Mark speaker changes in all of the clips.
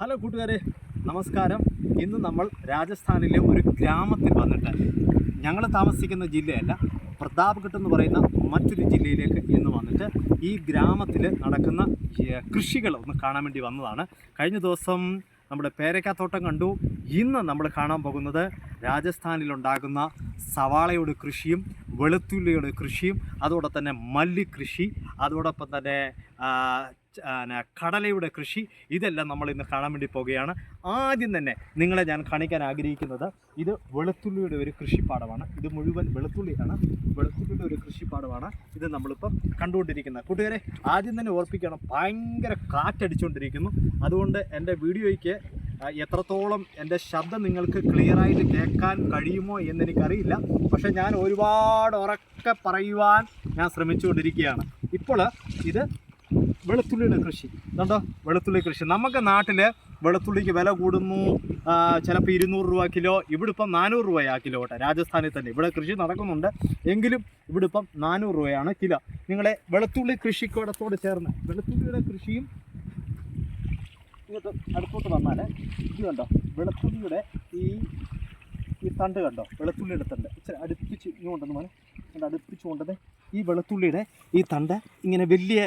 Speaker 1: Hello കൂട്ടുകാരെ നമസ്കാരം. ഇന്ന് നമ്മൾ രാജസ്ഥാനിലെ ഒരു ഗ്രാമത്തിൽ വന്നിട്ട് ഞങ്ങൾ താമസിക്കുന്ന ജില്ലയല്ല പ്രതാപ്ഘട്ട് എന്ന് പറയുന്ന മറ്റൊരു ജില്ലയിലേക്ക് ഇന്ന് വന്നിട്ട് ഈ ഗ്രാമത്തിൽ നടക്കുന്ന കൃഷികൾ ഒന്ന് കാണാൻ വേണ്ടി വന്നതാണ്. കഴിഞ്ഞ ദിവസം നമ്മുടെ പേരക്കാത്തോട്ടം കണ്ടു. ഇന്ന് നമ്മൾ കാണാൻ പോകുന്നത് രാജസ്ഥാനിലുണ്ടാകുന്ന സവാളയുടെ കൃഷിയും വെളുത്തുള്ളിയുടെ കൃഷിയും അതോടൊപ്പം തന്നെ മല്ലി കൃഷി അതോടൊപ്പം തന്നെ കടലയുടെ കൃഷി ഇതെല്ലാം നമ്മൾ ഇന്ന് കാണാൻ വേണ്ടി പോവുകയാണ് ആദ്യം തന്നെ നിങ്ങളെ ഞാൻ കാണിക്കാൻ ആഗ്രഹിക്കുന്നത് ഇത് വെളുത്തുള്ളിയുടെ ഒരു കൃഷിപ്പാടമാണ്. ഇത് മുഴുവൻ വെളുത്തുള്ളിയാണ്. വെളുത്തുള്ളിയുടെ ഒരു കൃഷിപ്പാടമാണ് ഇത് നമ്മളിപ്പം കണ്ടുകൊണ്ടിരിക്കുന്നത്. കൂട്ടുകാരെ ആദ്യം തന്നെ ഓർപ്പിക്കണം ഭയങ്കര കാറ്റടിച്ചുകൊണ്ടിരിക്കുന്നു. അതുകൊണ്ട് എന്റെ വീഡിയോയ്ക്ക് എത്രത്തോളം എന്റെ ശബ്ദം നിങ്ങൾക്ക് ക്ലിയറായിട്ട് കേൾക്കാൻ കഴിയുമോ എന്നെനിക്കറിയില്ല. പക്ഷേ ഞാൻ ഒരുപാട് ഉറക്കെ പറയുവാൻ ഞാൻ ശ്രമിച്ചുകൊണ്ടിരിക്കുകയാണ്. ഇപ്പോൾ ഇത് വെളുത്തുള്ളിയുടെ കൃഷി. കണ്ടോ? വെളുത്തുള്ളി കൃഷി. നമുക്ക് നാട്ടിൽ വെളുത്തുള്ളിക്ക് വില കൂടുന്നു. ചിലപ്പോൾ ഇരുന്നൂറ് രൂപ കിലോ. ഇവിടെ ഇപ്പം നാനൂറ് രൂപയാ കിലോ കേട്ടോ. രാജസ്ഥാനിൽ തന്നെ. ഇവിടെ കൃഷി നടക്കുന്നുണ്ട്. എങ്കിലും ഇവിടെ ഇപ്പം നാനൂറ് രൂപയാണ് കിലോ. നിങ്ങളെ വെളുത്തുള്ളി കൃഷിക്കോടത്തോട് ചേർന്ന് വെളുത്തുള്ളിയുടെ കൃഷിയും ഇങ്ങോട്ട് അടുത്തോട്ട് വന്നാൽ ഇത് കണ്ടോ? വെളുത്തുള്ളിയുടെ ഈ ഈ തണ്ട് കണ്ടോ? വെളുത്തുള്ളിയുടെ തണ്ട് ഇച്ചിരി അടുപ്പിച്ച് ഇങ്ങോട്ടൊന്ന് മോനെ കണ്ടോ? അടുപ്പിച്ച് കൊണ്ടത് ഈ വെളുത്തുള്ളിയുടെ ഈ തണ്ട് ഇങ്ങനെ വലിയ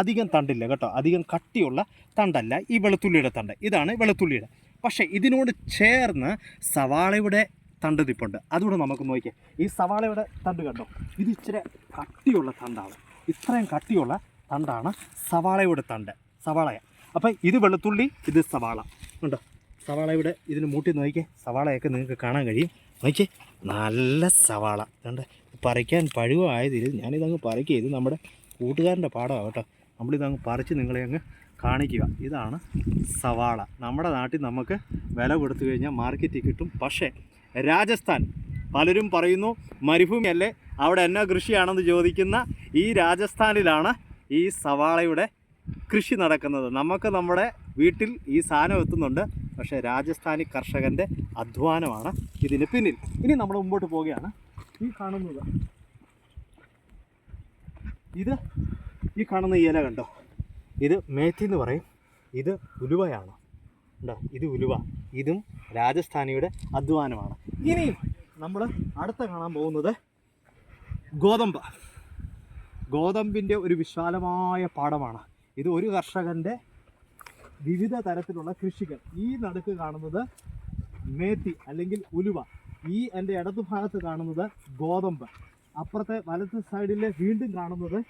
Speaker 1: അധികം തണ്ടില്ല കേട്ടോ. അധികം കട്ടിയുള്ള തണ്ടല്ല ഈ വെളുത്തുള്ളിയുടെ തണ്ട്. ഇതാണ് വെളുത്തുള്ളിയുടെ. പക്ഷേ ഇതിനോട് ചേർന്ന് സവാളയുടെ തണ്ട് നിപ്പുണ്ട് അതുകൂടെ നമുക്ക് നോക്കിയാൽ ഈ സവാളയുടെ തണ്ട് കണ്ടോ? ഇത് ഇച്ചിരി കട്ടിയുള്ള തണ്ടാണ്. ഇത്രയും കട്ടിയുള്ള തണ്ടാണ് സവാളയുടെ തണ്ട്. സവാളയ അപ്പം ഇത് വെളുത്തുള്ളി ഇത് സവാള. ഉണ്ടോ സവാളയുടെ ഇതിന് മൂട്ടി നോക്കിക്കേ. സവാളയൊക്കെ നിങ്ങൾക്ക് കാണാൻ കഴിയും. നോക്കിയേ നല്ല സവാള. കണ്ട് പറിക്കാൻ പഴുവായതിൽ ഞാനിതങ്ങ് പറിക്കുക ഇത് നമ്മുടെ കൂട്ടുകാരന്റെ പാടമാണ് കേട്ടോ. നമ്മളിതങ്ങ് പറിച്ച് നിങ്ങളെ അങ്ങ് കാണിക്കുക. ഇതാണ് സവാള. നമ്മുടെ നാട്ടിൽ നമുക്ക് വില കൊടുത്തു കഴിഞ്ഞാൽ മാർക്കറ്റിൽ കിട്ടും. പക്ഷേ രാജസ്ഥാൻ പലരും പറയുന്നു മരുഭൂമിയല്ലേ അവിടെ എന്നാ കൃഷിയാണെന്ന് ചോദിക്കുന്ന ഈ രാജസ്ഥാനിലാണ് ഈ സവാളയുടെ കൃഷി നടക്കുന്നത്. നമുക്ക് നമ്മുടെ വീട്ടിൽ ഈ സാധനം എത്തുന്നുണ്ട്. പക്ഷേ രാജസ്ഥാനി കർഷകന്റെ അധ്വാനമാണ് ഇതിന് പിന്നിൽ. ഇനി നമ്മൾ മുമ്പോട്ട് പോവുകയാണ്. ഈ കാണുന്നത്. ഇത് ഈ കാണുന്ന ഇല കണ്ടോ? ഇത് മേത്തി എന്ന് പറയും. ഇത് ഉലുവയാണ്. ഉണ്ടോ ഇത് ഉലുവ. ഇതും രാജസ്ഥാനിയുടെ അധ്വാനമാണ്. ഇനിയും നമ്മൾ അടുത്ത കാണാൻ പോകുന്നത് ഗോതമ്പ്. ഗോതമ്പിന്റെ ഒരു വിശാലമായ പാടമാണ് ഇത് ഒരു കർഷകന്റെ വിവിധ തരത്തിലുള്ള കൃഷികൾ. ഈ നടുക്ക് കാണുന്നത് മേത്തി അല്ലെങ്കിൽ ഉലുവ. ഈ എന്റെ ഇടതു ഭാഗത്ത് കാണുന്നത് ഗോതമ്പ്. അപ്പുറത്തെ വലത്ത് സൈഡിൽ വീണ്ടും കാണുന്നത്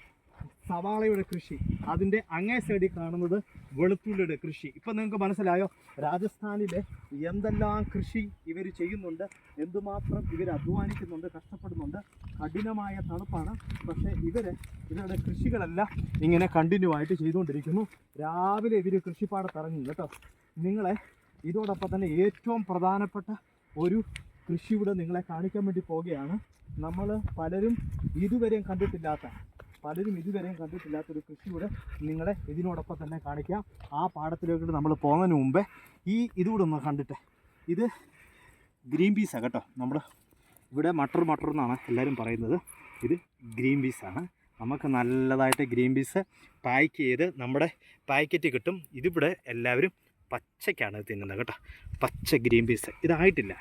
Speaker 1: സവാളയുടെ കൃഷി അതിന്റെ അങ്ങേ സൈഡിൽ കാണുന്നത് വെളുത്തുള്ളിയുടെ കൃഷി. ഇപ്പം നിങ്ങൾക്ക് മനസ്സിലായോ? രാജസ്ഥാനിലെ എന്തെല്ലാം കൃഷി ഇവർ ചെയ്യുന്നുണ്ട് എന്തുമാത്രം ഇവർ അധ്വാനിക്കുന്നുണ്ട് കഷ്ടപ്പെടുന്നുണ്ട് കഠിനമായ തണുപ്പാണ്. പക്ഷേ ഇവർ ഇവരുടെ കൃഷികളെല്ലാം ഇങ്ങനെ കണ്ടിന്യൂ ആയിട്ട് ചെയ്തുകൊണ്ടിരിക്കുന്നു. രാവിലെ ഇവർ കൃഷിപ്പാടത്ത് ഇറങ്ങും. കേട്ടോ നിങ്ങളെ ഇതോടൊപ്പം തന്നെ ഏറ്റവും പ്രധാനപ്പെട്ട ഒരു കൃഷിയുടെ നിങ്ങളെ കാണിക്കാൻ വേണ്ടി പോവുകയാണ്. നമ്മൾ പലരും ഇതുവരെയും കണ്ടിട്ടില്ലാത്ത പലരും ഇതുവരെയും കണ്ടിട്ടില്ലാത്ത ഒരു കൃഷിയുടെ നിങ്ങളെ ഇതിനോടൊപ്പം തന്നെ കാണിക്കാം. ആ പാടത്തിലേക്ക് നമ്മൾ പോകുന്നതിന് മുമ്പേ ഈ ഇതുകൂടെ ഒന്ന് കണ്ടിട്ട്. ഇത് ഗ്രീൻ പീസാണ് കേട്ടോ. നമ്മൾ ഇവിടെ മട്ടർ മട്ടർ എന്നാണ് എല്ലാവരും പറയുന്നത്. ഇത് ഗ്രീൻ പീസാണ് നമുക്ക് നല്ലതായിട്ട് ഗ്രീൻ പീസ് പാക്ക് ചെയ്ത് നമ്മുടെ പാക്കറ്റ് കിട്ടും. ഇതിവിടെ എല്ലാവരും പച്ചയ്ക്കാണ് തിന്നുന്നത് കേട്ടോ. പച്ച ഗ്രീൻ പീസ്. ഇതായിട്ടില്ല.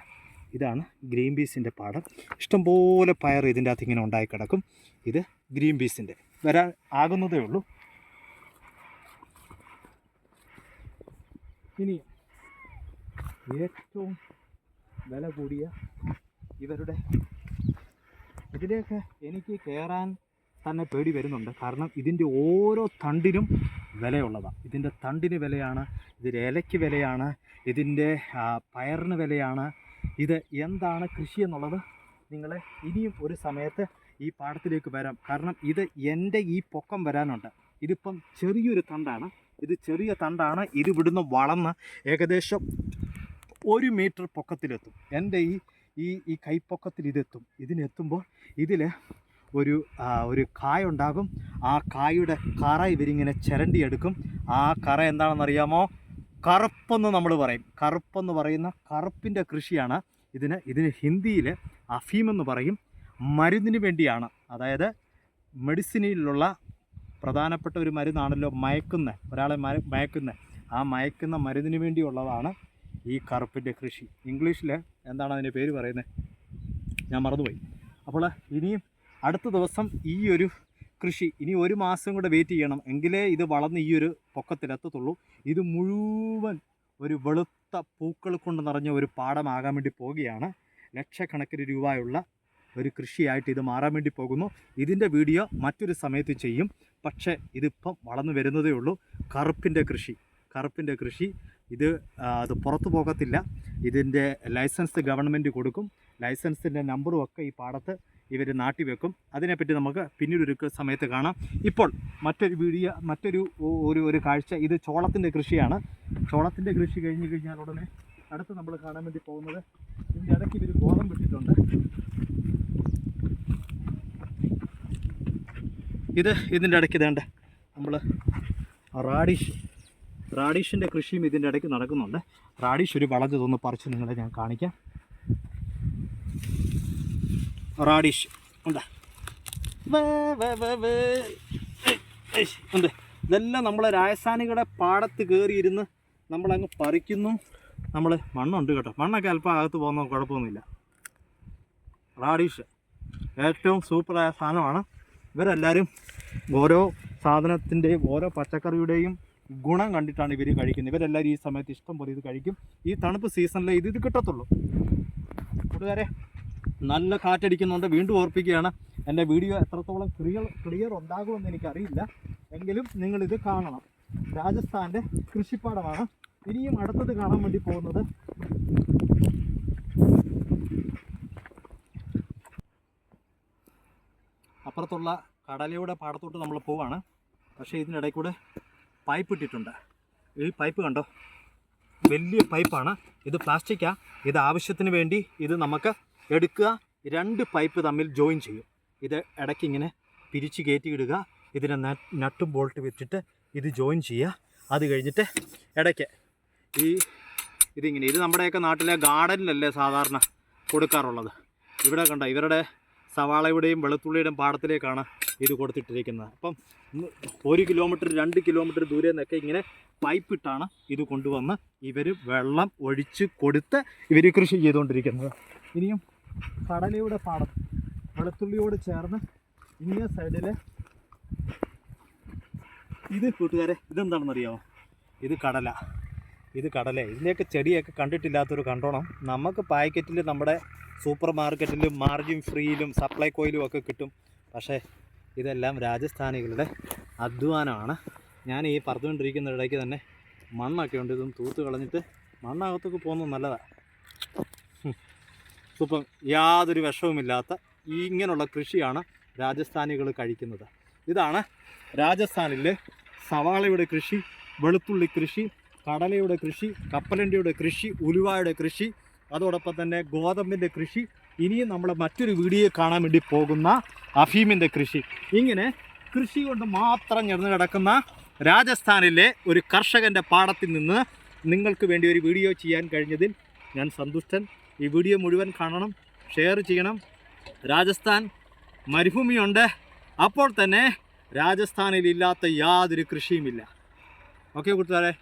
Speaker 1: ഇതാണ് ഗ്രീൻ പീസിന്റെ പാടം. ഇഷ്ടംപോലെ പയർ ഇതിന്റെ അകത്ത് ഇങ്ങനെ ഉണ്ടായി കിടക്കും. ഇത് ഗ്രീൻ പീസിന്റെ. വരാൻ ആകുന്നതേ ഉള്ളൂ. ഇനി ഏറ്റവും വില കൂടിയ ഇവരുടെ ഇതിലേക്ക് എനിക്ക് കയറാൻ തന്നെ പേടി വരുന്നുണ്ട്. കാരണം ഇതിന്റെ ഓരോ തണ്ടിനും വിലയുള്ളതാണ് ഇതിന്റെ തണ്ടിന് വിലയാണ് ഇതിന്റെ ഇലയ്ക്ക് വിലയാണ് ഇതിന്റെ പയറിന് വിലയാണ് ഇത് എന്താണ് കൃഷി എന്നുള്ളത് നിങ്ങൾ ഇനിയും ഒരു സമയത്ത് ഈ പാടത്തിലേക്ക് വരാം. കാരണം ഇത് എന്റെ ഈ പൊക്കം വരാനുണ്ട്. ഇതിപ്പം ചെറിയൊരു തണ്ടാണ്. ഇത് ചെറിയ തണ്ടാണ്. ഇത് ഇവിടുന്ന് വളർന്ന് ഏകദേശം ഒരു മീറ്റർ പൊക്കത്തിലെത്തും. എന്റെ ഈ ഈ ഈ കൈപ്പൊക്കത്തിൽ ഇതെത്തും. ഇതിനെത്തുമ്പോൾ ഇതിൽ ഒരു ഒരു കായ ഉണ്ടാകും. ആ കായുടെ കറ ഇവരിങ്ങനെ ചിരണ്ടിയെടുക്കും. ആ കറ എന്താണെന്നറിയാമോ? കറുപ്പെന്ന് നമ്മൾ പറയും. കറുപ്പെന്ന് പറയുന്ന കറുപ്പിന്റെ കൃഷിയാണ് ഇതിന് ഇതിന് ഹിന്ദിയിൽ അഫീം എന്ന് പറയും. മരുന്നിന് വേണ്ടിയാണ്. അതായത് മെഡിസിനിലുള്ള പ്രധാനപ്പെട്ട ഒരു മരുന്നാണല്ലോ മയക്കുന്ന. ഒരാളെ മയ- മയക്കുന്ന. ആ മയക്കുന്ന മരുന്നിന് വേണ്ടിയുള്ളതാണ് ഈ കറുപ്പിന്റെ കൃഷി. ഇംഗ്ലീഷിൽ എന്താണ് അതിന്റെ പേര് പറയുന്നത്? ഞാൻ മറന്നുപോയി. അപ്പോൾ ഇനിയും അടുത്ത ദിവസം ഈ ഒരു കൃഷി ഇനി ഒരു മാസം കൂടെ വെയിറ്റ് ചെയ്യണം. എങ്കിലേ ഇത് വളർന്ന് ഈ ഒരു പൊക്കത്തിലെത്തത്തുള്ളൂ ഇത് മുഴുവൻ ഒരു വെളുത്ത പൂക്കൾ കൊണ്ട് നിറഞ്ഞ ഒരു പാടമാകാൻ വേണ്ടി പോവുകയാണ്. ലക്ഷക്കണക്കിന് രൂപയുള്ള ഒരു കൃഷിയായിട്ട് ഇത് മാറാൻ വേണ്ടി പോകുന്നു. ഇതിന്റെ വീഡിയോ മറ്റൊരു സമയത്ത് ചെയ്യും. പക്ഷേ ഇതിപ്പം വളർന്നു വരുന്നതേ ഉള്ളൂ. കറുപ്പിന്റെ കൃഷി. കറുപ്പിന്റെ കൃഷി. ഇത് അത് പുറത്തു പോകത്തില്ല. ഇതിന്റെ ലൈസൻസ് ഗവൺമെന്റ് കൊടുക്കും. ലൈസൻസിന്റെ നമ്പറും ഒക്കെ ഈ പാടത്ത് ഇവർ നാട്ടി വെക്കും. അതിനെപ്പറ്റി നമുക്ക് പിന്നീട് ഒരു സമയത്ത് കാണാം. ഇപ്പോൾ മറ്റൊരു വീഡിയോ മറ്റൊരു ഒരു ഒരു കാഴ്ച. ഇത് ചോളത്തിന്റെ കൃഷിയാണ്. ചോളത്തിന്റെ കൃഷി കഴിഞ്ഞ് കഴിഞ്ഞാൽ ഉടനെ അടുത്ത് നമ്മൾ കാണാൻ വേണ്ടി പോകുന്നത് ഇതിന്റെ ഇടയ്ക്ക് ഇവർ ഗോതമ്പ് ഇട്ടിട്ടുണ്ട്. ഇത് ഇതിന്റെ ഇടയ്ക്ക് ഇതേണ്ട. നമ്മൾ റാഡിഷ് റാഡിഷിന്റെ കൃഷിയും ഇതിന്റെ ഇടയ്ക്ക് നടക്കുന്നുണ്ട്. റാഡിഷ് ഒരു വളഞ്ഞതൊന്ന് പറിച്ച് നിങ്ങളെ ഞാൻ കാണിക്കാം. റാഡിഷ്. ഉണ്ട്. ഇതെല്ലാം നമ്മളെ രാജസ്ഥാനികളുടെ പാടത്ത് കയറിയിരുന്ന് നമ്മളങ്ങ് പറിക്കുന്നു. നമ്മൾ മണ്ണുണ്ട് കേട്ടോ. മണ്ണൊക്കെ അല്പം അകത്ത് പോകുന്ന കുഴപ്പമൊന്നുമില്ല. റാഡിഷ് ഏറ്റവും സൂപ്പറായ സാധനമാണ്. ഇവരെല്ലാവരും ഓരോ സാധനത്തിന്റെയും ഓരോ പച്ചക്കറിയുടെയും ഗുണം കണ്ടിട്ടാണ് ഇവർ കഴിക്കുന്നത്. ഇവരെല്ലാവരും ഈ സമയത്ത് ഇഷ്ടം പോലെ ഇത് കഴിക്കും. ഈ തണുപ്പ് സീസണിൽ ഇത് ഇത് കിട്ടത്തുള്ളൂ. കൂട്ടുകാരെ നല്ല കാറ്റടിക്കുന്നുണ്ട്. വീണ്ടും ഓർപ്പിക്കുകയാണ്. എന്റെ വീഡിയോ എത്രത്തോളം ക്ലിയർ ക്ലിയർ ഉണ്ടാകുമെന്ന് എനിക്കറിയില്ല. എങ്കിലും നിങ്ങളിത് കാണണം. രാജസ്ഥാന്റെ കൃഷിപ്പാടമാണ്. ഇനിയും അടുത്തത് കാണാൻ വേണ്ടി പോകുന്നത്. അപ്പുറത്തുള്ള കടലയുടെ പാടത്തോട്ട് നമ്മൾ പോവാണ്. പക്ഷേ ഇതിനിടയിൽ കൂടെ പൈപ്പ് ഇട്ടിട്ടുണ്ട്. ഈ പൈപ്പ് കണ്ടോ? വലിയ പൈപ്പാണ്. ഇത് പ്ലാസ്റ്റിക്കാണ് ഇത് ആവശ്യത്തിന് വേണ്ടി ഇത് നമുക്ക് എടുക്കുക. രണ്ട് പൈപ്പ് തമ്മിൽ ജോയിൻ ചെയ്യും. ഇത് ഇടയ്ക്ക് ഇങ്ങനെ പിരിച്ച് കയറ്റിയിടുക. ഇതിനെ നട്ട് ബോൾട്ട് വെച്ചിട്ട് ഇത് ജോയിൻ ചെയ്യുക. അത് കഴിഞ്ഞിട്ട് ഇടയ്ക്ക് ഈ ഇതിങ്ങനെ ഇത് നമ്മുടെയൊക്കെ നാട്ടിലെ ഗാർഡനിലല്ലേ സാധാരണ കൊടുക്കാറുള്ളത്. ഇവിടെ കണ്ട ഇവരുടെ സവാളയുടെയും വെളുത്തുള്ളിയുടെയും പാടത്തിലേക്കാണ് ഇത് കൊടുത്തിട്ടിരിക്കുന്നത്. അപ്പം ഒരു കിലോമീറ്റർ രണ്ട് കിലോമീറ്റർ ദൂരെ നിന്നൊക്കെ ഇങ്ങനെ പൈപ്പിട്ടാണ് ഇത് കൊണ്ടുവന്ന് ഇവർ വെള്ളം ഒഴിച്ച് കൊടുത്ത് ഇവർ കൃഷി ചെയ്തുകൊണ്ടിരിക്കുന്നത്. ഇനിയും കടലയുടെ പാടം വെളുത്തുള്ളിയോട് ചേർന്ന് ഇങ്ങേ സൈഡിൽ ഇത് കൂട്ടുകാരെ ഇതെന്താണെന്നറിയാമോ ഇത് കടല. ഇത് കടല. ഇതിന്റെയൊക്കെ ചെടിയൊക്കെ കണ്ടിട്ടില്ലാത്തൊരു കണ്ടോണം. നമുക്ക് പാക്കറ്റിൽ നമ്മുടെ സൂപ്പർ മാർക്കറ്റിലും മാർജിൻ ഫ്രീയിലും സപ്ലൈകോയിലും ഒക്കെ കിട്ടും. പക്ഷേ ഇതെല്ലാം രാജസ്ഥാനികളുടെ അധ്വാനമാണ്. ഞാൻ ഈ പറഞ്ഞുകൊണ്ടിരിക്കുന്ന ഇടയ്ക്ക് തന്നെ മണ്ണൊക്കെ ഉണ്ട്. ഇതും തൂത്ത് കളഞ്ഞിട്ട് മണ്ണകത്തൊക്കെ പോകുന്നത് നല്ലതാണ് സൂപ്പർ യാതൊരു വിഷവുമില്ലാത്ത ഇങ്ങനെയുള്ള കൃഷിയാണ് രാജസ്ഥാനികൾ കഴിക്കുന്നത്. ഇതാണ് രാജസ്ഥാനിലെ സവാളയുടെ കൃഷി വെളുത്തുള്ളി കൃഷി കടലയുടെ കൃഷി കപ്പലണ്ടിയുടെ കൃഷി ഉലുവായുടെ കൃഷി അതോടൊപ്പം തന്നെ ഗോതമ്പിന്റെ കൃഷി ഇനിയും നമ്മൾ മറ്റൊരു വീഡിയോ കാണാൻ വേണ്ടി പോകുന്ന അഫീമിന്റെ കൃഷി. ഇങ്ങനെ കൃഷി കൊണ്ട് മാത്രം ഞെറഞ്ഞു കിടക്കുന്ന രാജസ്ഥാനിലെ ഒരു കർഷകന്റെ പാടത്തിൽ നിന്ന് നിങ്ങൾക്ക് വേണ്ടി ഒരു വീഡിയോ ചെയ്യാൻ കഴിഞ്ഞതിൽ ഞാൻ സന്തുഷ്ടൻ. ഈ വീഡിയോ മുഴുവൻ കാണണം ഷെയർ ചെയ്യണം. രാജസ്ഥാൻ മരുഭൂമിയുണ്ട്. അപ്പോൾ തന്നെ രാജസ്ഥാനിൽ ഇല്ലാത്ത യാതൊരു കൃഷിയുമില്ല. ഓക്കെ കൂട്ടുകാരെ